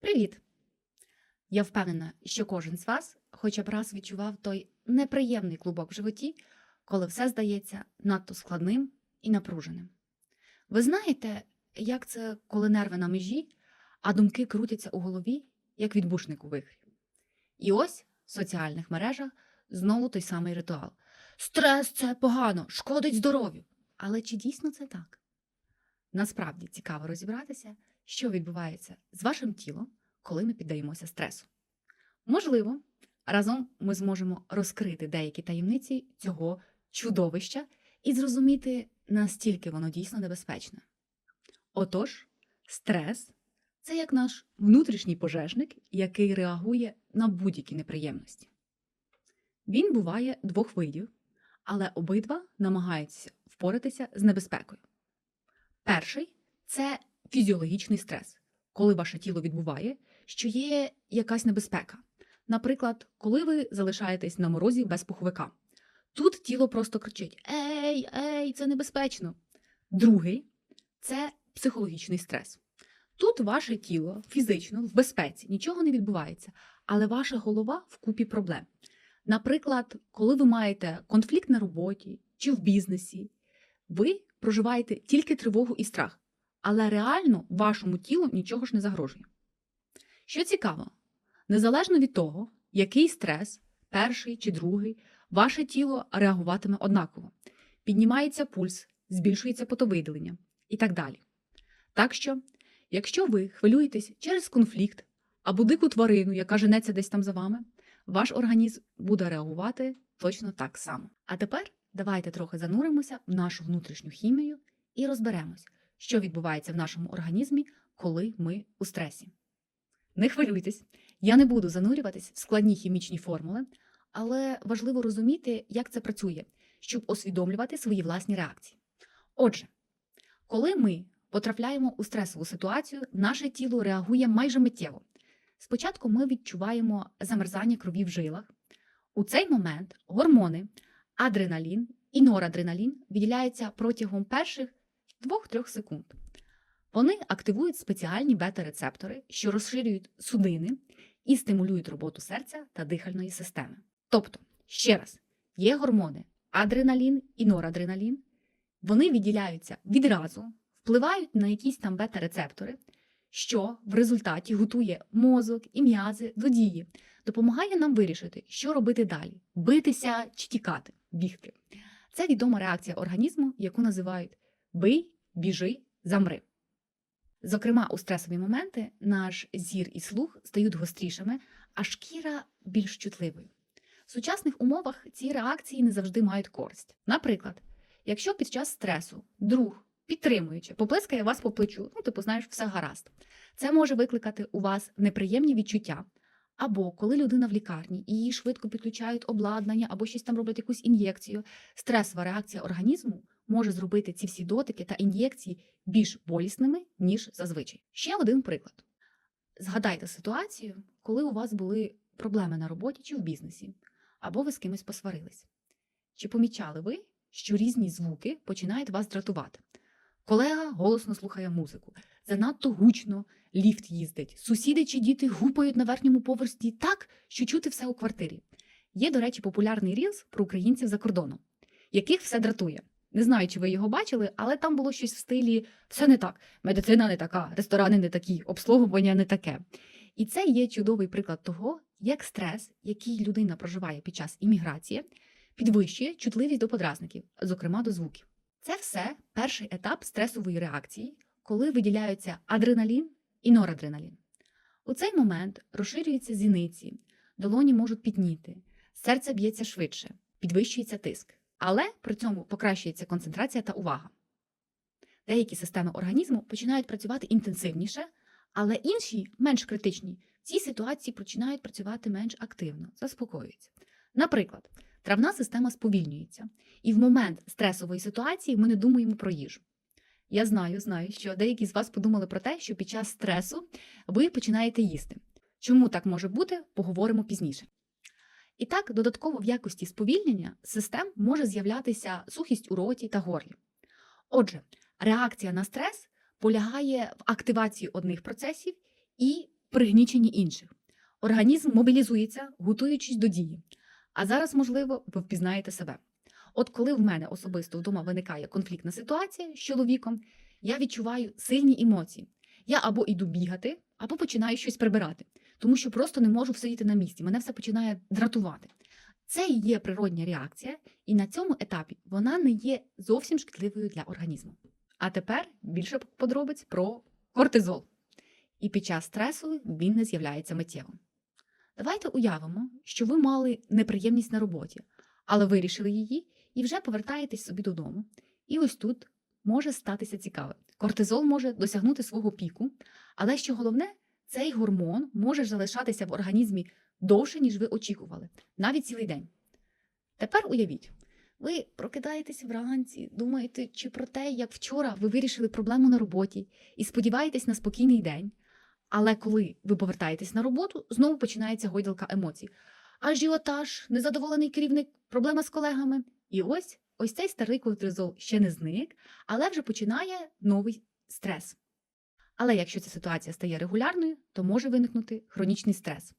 Привіт! Я впевнена, що кожен з вас хоча б раз відчував той неприємний клубок в животі, коли все здається надто складним і напруженим. Ви знаєте, як це, коли нерви на межі, а думки крутяться у голові, як відбушник у вихрі. І ось в соціальних мережах знову той самий ритуал. Стрес це погано, шкодить здоров'ю. Але чи дійсно це так? Насправді цікаво розібратися, що відбувається з вашим тілом, коли ми піддаємося стресу. Можливо, разом ми зможемо розкрити деякі таємниці цього чудовища і зрозуміти, настільки воно дійсно небезпечне. Отож, стрес це як наш внутрішній пожежник, який реагує на будь-які неприємності. Він буває двох видів, але обидва намагаються впоратися з небезпекою. Перший це фізіологічний стрес, коли ваше тіло відбуває, що є якась небезпека. Наприклад, коли ви залишаєтесь на морозі без пуховика. Тут тіло просто кричить: Ей, ей, це небезпечно. Другий це психологічний стрес. Тут ваше тіло фізично в безпеці, нічого не відбувається, але ваша голова в купі проблем. Наприклад, коли ви маєте конфлікт на роботі чи в бізнесі, ви проживаєте тільки тривогу і страх, але реально вашому тілу нічого ж не загрожує. Що цікаво, незалежно від того, який стрес, перший чи другий, ваше тіло реагуватиме однаково. Піднімається пульс, збільшується потовиділення і так далі. Так що, якщо ви хвилюєтесь через конфлікт або дику тварину, яка женеться десь там за вами, ваш організм буде реагувати точно так само. А тепер давайте трохи зануримося в нашу внутрішню хімію і розберемось, що відбувається в нашому організмі, коли ми у стресі. Не хвилюйтесь, я не буду занурюватись в складні хімічні формули, але важливо розуміти, як це працює, щоб усвідомлювати свої власні реакції. Отже, коли ми потрапляємо у стресову ситуацію, наше тіло реагує майже миттєво. Спочатку ми відчуваємо замерзання крові в жилах. У цей момент гормони, адреналін і норадреналін виділяються протягом перших 2-3 секунд. Вони активують спеціальні бета-рецептори, що розширюють судини і стимулюють роботу серця та дихальної системи. Тобто, ще раз, є гормони адреналін і норадреналін, вони відділяються відразу, впливають на якісь там бета-рецептори, що в результаті готує мозок і м'язи до дії, допомагає нам вирішити, що робити далі: битися чи тікати, бігти. Це відома реакція організму, яку називають бий, біжи, замри. Зокрема, у стресові моменти наш зір і слух стають гострішими, а шкіра більш чутливою. В сучасних умовах ці реакції не завжди мають користь. Наприклад, якщо під час стресу друг, підтримуючи, поплескає вас по плечу, ну, типу, знаєш, все гаразд, це може викликати у вас неприємні відчуття. Або коли людина в лікарні і її швидко підключають обладнання, або щось там роблять якусь ін'єкцію, стресова реакція організму може зробити ці всі дотики та ін'єкції більш болісними, ніж зазвичай. Ще один приклад. Згадайте ситуацію, коли у вас були проблеми на роботі чи в бізнесі, або ви з кимось посварились. Чи помічали ви, що різні звуки починають вас дратувати? Колега голосно слухає музику, занадто гучно ліфт їздить, сусіди чи діти гупають на верхньому поверсі так, що чути все у квартирі. Є, до речі, популярний рілз про українців за кордоном, яких все дратує. Не знаю, чи ви його бачили, але там було щось в стилі все не так. Медицина не така, ресторани не такі, обслуговування не таке. І це є чудовий приклад того, як стрес, який людина проживає під час імміграції, підвищує чутливість до подразників, зокрема до звуків. Це все перший етап стресової реакції, коли виділяються адреналін і норадреналін. У цей момент розширюються зіниці, долоні можуть пітніти, серце б'ється швидше, підвищується тиск, але при цьому покращується концентрація та увага. Деякі системи організму починають працювати інтенсивніше, але інші, менш критичні, в цій ситуації починають працювати менш активно, заспокоюються. Наприклад, травна система сповільнюється, і в момент стресової ситуації ми не думаємо про їжу. Я знаю, знаю, що деякі з вас подумали про те, що під час стресу ви починаєте їсти. Чому так може бути, поговоримо пізніше. І так, додатково в якості сповільнення систем може з'являтися сухість у роті та горлі. Отже, реакція на стрес полягає в активації одних процесів і пригніченні інших. Організм мобілізується, готуючись до дії. А зараз, можливо, ви впізнаєте себе. От коли в мене особисто вдома виникає конфліктна ситуація з чоловіком, я відчуваю сильні емоції. Я або йду бігати, або починаю щось прибирати, тому що просто не можу всидіти на місці. Мене все починає дратувати. Це і є природня реакція, і на цьому етапі вона не є зовсім шкідливою для організму. А тепер більше подробиць про кортизол. І під час стресу він не з'являється миттєво. Давайте уявимо, що ви мали неприємність на роботі, але вирішили її і вже повертаєтесь собі додому. І ось тут може статися цікаве. Кортизол може досягнути свого піку, але що головне, цей гормон може залишатися в організмі довше, ніж ви очікували, навіть цілий день. Тепер уявіть, ви прокидаєтесь вранці, думаєте чи про те, як вчора ви вирішили проблему на роботі і сподіваєтесь на спокійний день. Але коли ви повертаєтесь на роботу, знову починається гойдалка емоцій. Ажіотаж, незадоволений керівник, проблема з колегами. І ось ось цей старий кортизол ще не зник, але вже починає новий стрес. Але якщо ця ситуація стає регулярною, то може виникнути хронічний стрес,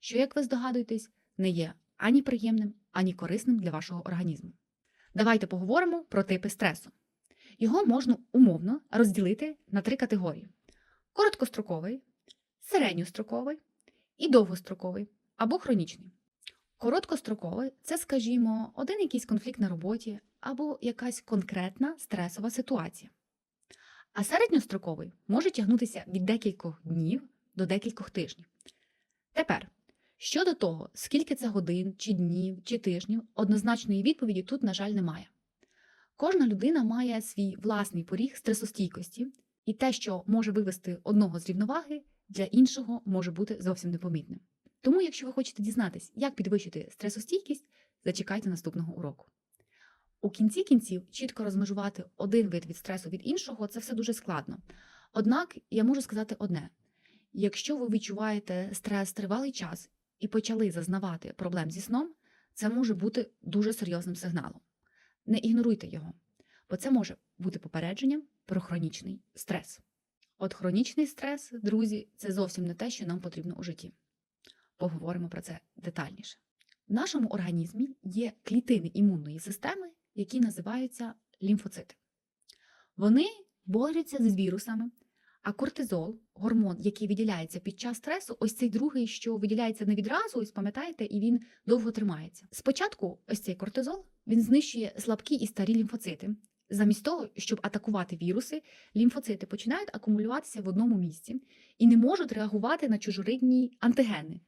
що, як ви здогадуєтесь, не є ані приємним, ані корисним для вашого організму. Давайте поговоримо про типи стресу. Його можна умовно розділити на три категорії: короткостроковий, середньостроковий і довгостроковий або хронічний. Короткостроковий це, скажімо, один якийсь конфлікт на роботі або якась конкретна стресова ситуація. А середньостроковий може тягнутися від декількох днів до декількох тижнів. Тепер, щодо того, скільки це годин, чи днів, чи тижнів, однозначної відповіді тут, на жаль, немає. Кожна людина має свій власний поріг стресостійкості, і те, що може вивести одного з рівноваги, для іншого може бути зовсім непомітним. Тому, якщо ви хочете дізнатись, як підвищити стресостійкість, зачекайте наступного уроку. У кінці кінців чітко розмежувати один вид від стресу від іншого це все дуже складно. Однак я можу сказати одне: якщо ви відчуваєте стрес тривалий час і почали зазнавати проблем зі сном, це може бути дуже серйозним сигналом. Не ігноруйте його, бо це може бути попередженням про хронічний стрес. От хронічний стрес, друзі, це зовсім не те, що нам потрібно у житті. Поговоримо про це детальніше. В нашому організмі є клітини імунної системи, які називаються лімфоцити. Вони борються з вірусами, а кортизол, гормон, який виділяється під час стресу, ось цей другий, що виділяється не відразу, ось пам'ятаєте, і він довго тримається. Спочатку, ось цей кортизол він знищує слабкі і старі лімфоцити. Замість того, щоб атакувати віруси, лімфоцити починають акумулюватися в одному місці і не можуть реагувати на чужоридні антигени.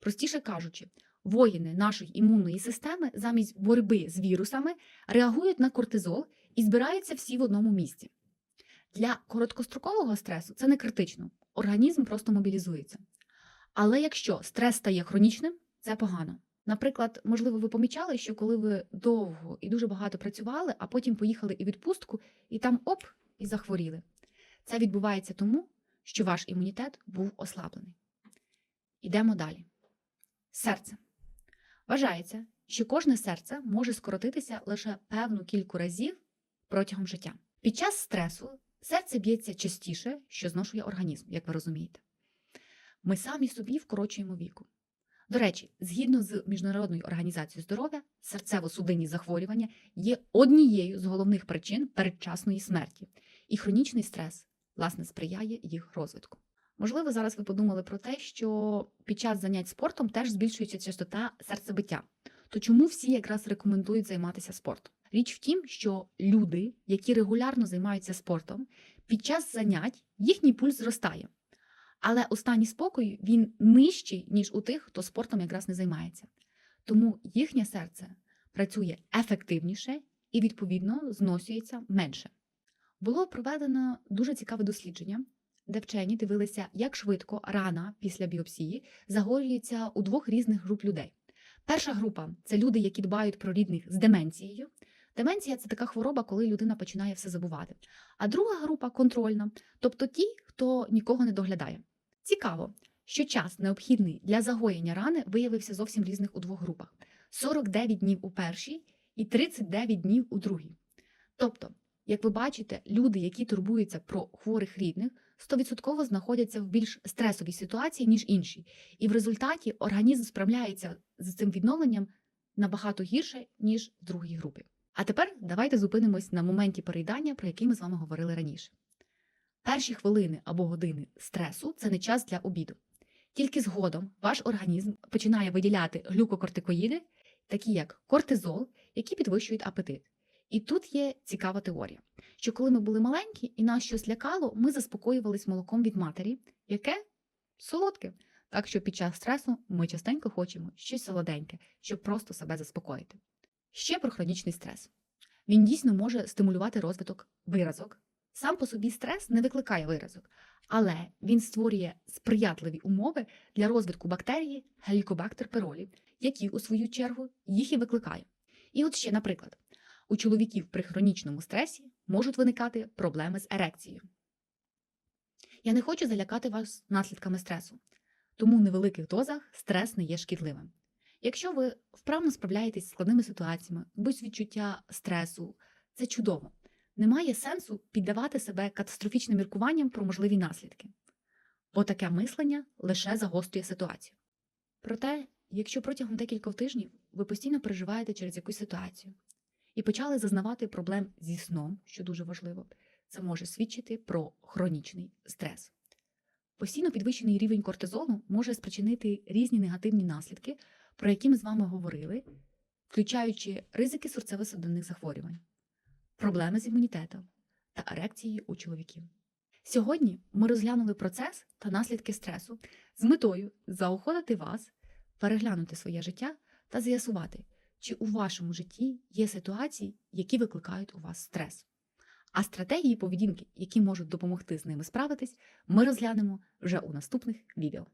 Простіше кажучи, воїни нашої імунної системи замість боротьби з вірусами реагують на кортизол і збираються всі в одному місці. Для короткострокового стресу це не критично, організм просто мобілізується. Але якщо стрес стає хронічним, це погано. Наприклад, можливо, ви помічали, що коли ви довго і дуже багато працювали, а потім поїхали і відпустку, і там оп, і захворіли. Це відбувається тому, що ваш імунітет був ослаблений. Ідемо далі. Серце. Вважається, що кожне серце може скоротитися лише певну кілька разів протягом життя. Під час стресу серце б'ється частіше, що зношує організм, як ви розумієте. Ми самі собі вкорочуємо віку. До речі, згідно з Міжнародною організацією здоров'я, серцево-судинні захворювання є однією з головних причин передчасної смерті, і хронічний стрес, власне, сприяє їх розвитку. Можливо, зараз ви подумали про те, що під час занять спортом теж збільшується частота серцебиття. То чому всі якраз рекомендують займатися спортом? Річ в тім, що люди, які регулярно займаються спортом, під час занять їхній пульс зростає. Але у стані спокою він нижчий, ніж у тих, хто спортом якраз не займається. Тому їхнє серце працює ефективніше і, відповідно, зносюється менше. Було проведено дуже цікаве дослідження, де вчені дивилися, як швидко рана після біопсії загоюється у двох різних груп людей. Перша група це люди, які дбають про рідних з деменцією. Деменція це така хвороба, коли людина починає все забувати. А друга група контрольна, тобто ті, хто нікого не доглядає. Цікаво, що час необхідний для загоєння рани виявився зовсім різних у двох групах: 49 днів у першій і 39 днів у другій. Тобто Як ви бачите, люди, які турбуються про хворих рідних, 100% знаходяться в більш стресовій ситуації, ніж інші. І в результаті організм справляється з цим відновленням набагато гірше, ніж в другій групі. А тепер давайте зупинимось на моменті переїдання, про який ми з вами говорили раніше. Перші хвилини або години стресу це не час для обіду. Тільки згодом ваш організм починає виділяти глюкокортикоїди, такі як кортизол, які підвищують апетит. І тут є цікава теорія, що коли ми були маленькі і нас щось лякало, ми заспокоювались молоком від матері, яке солодке. Так що під час стресу ми частенько хочемо щось солоденьке, щоб просто себе заспокоїти. Ще про хронічний стрес. Він дійсно може стимулювати розвиток виразок. Сам по собі стрес не викликає виразок, але він створює сприятливі умови для розвитку бактерії Helicobacter pylori, які, у свою чергу, їх і викликає. І от ще, наприклад, у чоловіків при хронічному стресі можуть виникати проблеми з ерекцією. Я не хочу залякати вас наслідками стресу, тому в невеликих дозах стрес не є шкідливим. Якщо ви вправно справляєтесь з складними ситуаціями, без відчуття стресу, це чудово. Немає сенсу піддавати себе катастрофічним міркуванням про можливі наслідки, бо таке мислення лише загострює ситуацію. Проте, якщо протягом декількох тижнів ви постійно переживаєте через якусь ситуацію і почали зазнавати проблем зі сном, що дуже важливо, це може свідчити про хронічний стрес. Постійно підвищений рівень кортизолу може спричинити різні негативні наслідки, про які ми з вами говорили, включаючи ризики серцево-судинних захворювань, проблеми з імунітетом та ерекцією у чоловіків. Сьогодні ми розглянули процес та наслідки стресу з метою заохотити вас переглянути своє життя та з'ясувати, чи у вашому житті є ситуації, які викликають у вас стрес. А стратегії поведінки, які можуть допомогти з ними справитись, ми розглянемо вже у наступних відео.